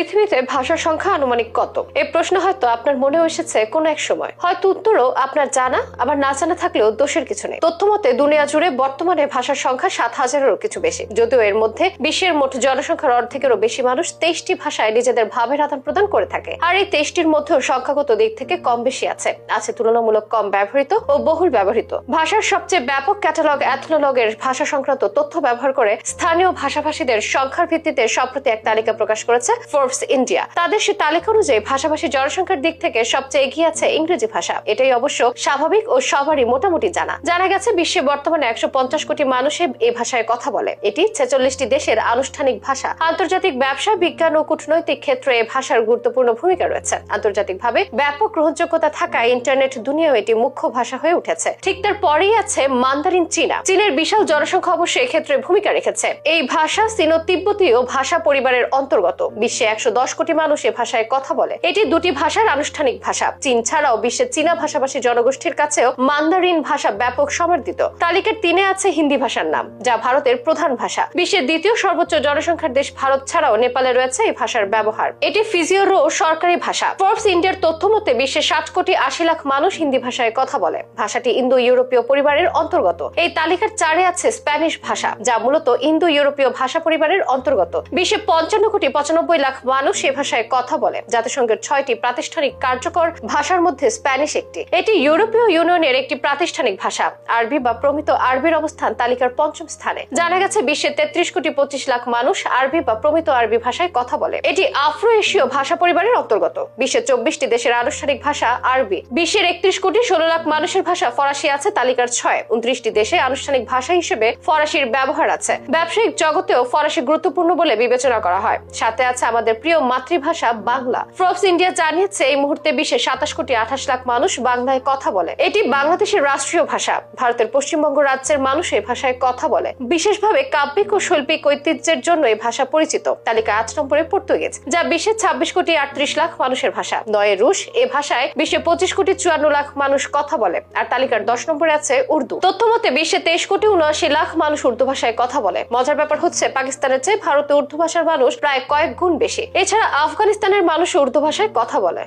পৃথিবীতে ভাষার সংখ্যা আনুমানিক কত? এই প্রশ্ন হয়তো আপনার মনেও এসেছে কোনো এক সময়। হয়তো উত্তরও আপনার জানা, আবার না জানা থাকলেও দোষের কিছু নেই। তথ্য মতে দুনিয়া জুড়ে বর্তমানে ভাষার সংখ্যা সাত হাজারেরও কিছু বেশি। যদিও এর মধ্যে বিশ্বের মোট জনসংখ্যার অর্ধেকেরও বেশি মানুষ তেইশটি ভাষায় নিজেদের ভাবের আদান প্রদান করে থাকে। আর এই তেইশটির মধ্যেও সংখ্যাগত দিক থেকে কম বেশি আছে। আছে তুলনামূলক কম ব্যবহৃত ও বহুল ব্যবহৃত। ভাষার সবচেয়ে ব্যাপক ক্যাটালগ অ্যাথনোলগের ভাষা সংক্রান্ত তথ্য ব্যবহার করে স্থানীয় ভাষাভাষীদের সংখ্যার ভিত্তিতে সম্প্রতি এক তালিকা প্রকাশ করেছে ফোর্বস ইন্ডিয়া তাদের সে তালিকা অনুযায়ী ভাষাভাষী জনসংখ্যার দিক থেকে সবচেয়ে এগিয়ে আছে ইংরেজি ভাষা। এটাই অবশ্য স্বাভাবিক ও সবারই মোটামুটি জানা। জানা গেছে বিশ্বে বর্তমানে একশো পঞ্চাশ কোটি মানুষে এ ভাষায় কথা বলে। এটি ছেচল্লিশটি দেশের আনুষ্ঠানিক ভাষা। আন্তর্জাতিক ব্যবসা, বিজ্ঞান ও কূটনৈতিক ক্ষেত্রে এ ভাষার গুরুত্বপূর্ণ ভূমিকা রয়েছে। আন্তর্জাতিকভাবে ব্যাপক গ্রহণযোগ্যতা থাকায় ইন্টারনেট দুনিয়াও এটি মুখ্য ভাষা হয়ে উঠেছে। ঠিক তার পরেই আছে মান্দারিন চীনা। চীনের বিশাল জনসংখ্যা অবশ্য এক্ষেত্রে ভূমিকা রেখেছে। এই ভাষা চীন তিব্বতীয় ভাষা পরিবারের অন্তর্গত। বিশ্বে একশো দশ কোটি মানুষ এ ভাষায় কথা বলে। এটি দুটি ভাষার আনুষ্ঠানিক ভাষা। চীন ছাড়াও বিশ্বের চীনা ভাষাভাষী জনগোষ্ঠীর কাছেও মান্দারিন ভাষা ব্যাপক সমর্থিত। তালিকার তিনে আছে হিন্দি ভাষার নাম, যা ভারতের প্রধান ভাষা। বিশ্বের দ্বিতীয় সর্বোচ্চ জনসংখ্যার দেশ ভারত ছাড়াও নেপালে রয়েছে এই ভাষার ব্যবহার। এটি ফিজিওরো সরকারি ভাষা। ফোর্বস ইন্ডিয়ার তথ্য মতে, বিশ্বে ষাট কোটি আশি লাখ মানুষ হিন্দি ভাষায় কথা বলে। ভাষাটি ইন্দো ইউরোপীয় পরিবারের অন্তর্গত। এই তালিকার চারে আছে স্প্যানিশ ভাষা, যা মূলত ইন্দো ইউরোপীয় ভাষা পরিবারের অন্তর্গত। বিশ্বে পঞ্চান্ন কোটি পঁচানব্বই লাখ মানুষ এ ভাষায় কথা বলে জাতিসংঘের ছয়টি প্রাতিষ্ঠানিক কার্যকর ভাষার মধ্যে স্প্যানিশ একটি। এটি ইউরোপীয় ইউনিয়নের একটি প্রাতিষ্ঠানিক ভাষা। আরবি বা প্রমিত আরবির অবস্থান তালিকার পঞ্চম স্থানে। জানা গেছে বিশ্বের তেত্রিশ কোটি পঁচিশ লাখ মানুষ আরবি বা প্রমিত আরবি ভাষায় কথা বলে। এটি আফ্রো এশীয় ভাষা পরিবারের অন্তর্গত। বিশ্বের চব্বিশটি দেশের আনুষ্ঠানিক ভাষা আরবি। বিশ্বের একত্রিশ কোটি ষোলো লাখ মানুষের ভাষা ফরাসি আছে তালিকার ছয়। উনত্রিশটি দেশে আনুষ্ঠানিক ভাষা হিসেবে ফরাসির ব্যবহার আছে। ব্যবসায়িক জগতেও ফরাসি গুরুত্বপূর্ণ বলে বিবেচনা করা হয়। সাথে আছে আমাদের প্রিয় মাতৃভাষা বাংলা। ফ্রবস ইন্ডিয়া জানিয়েছে, এই মুহূর্তে বিশ্বে সাতাশ কোটি আঠাশ লাখ মানুষ বাংলায় কথা বলে। এটি বাংলাদেশের রাষ্ট্রীয় ভাষা। ভারতের পশ্চিমবঙ্গ রাজ্যের মানুষ এই ভাষায় কথা বলে। বিশেষভাবে কাব্যিক ও শৈল্পিক ঐতিহ্যের জন্য এই ভাষা পরিচিত। তালিকা আট নম্বরে পর্তুগিজ যা বিশ্বের ছাব্বিশ কোটি আটত্রিশ লাখ মানুষের ভাষা। নয় রুশ এ ভাষায় বিশ্বে পঁচিশ কোটি চুয়ান্ন লাখ মানুষ কথা বলে। আর তালিকার দশ নম্বরে আছে উর্দু। তথ্য মতে, বিশ্বে তেইশ কোটি উনআশি লাখ মানুষ উর্দু ভাষায় কথা বলে। মজার ব্যাপার হচ্ছে, পাকিস্তানের চেয়ে ভারতে উর্দু ভাষার মানুষ প্রায় কয়েক গুণ বেশি এছাড়া আফগানিস্তানের মানুষ উর্দু ভাষায় কথা বলে।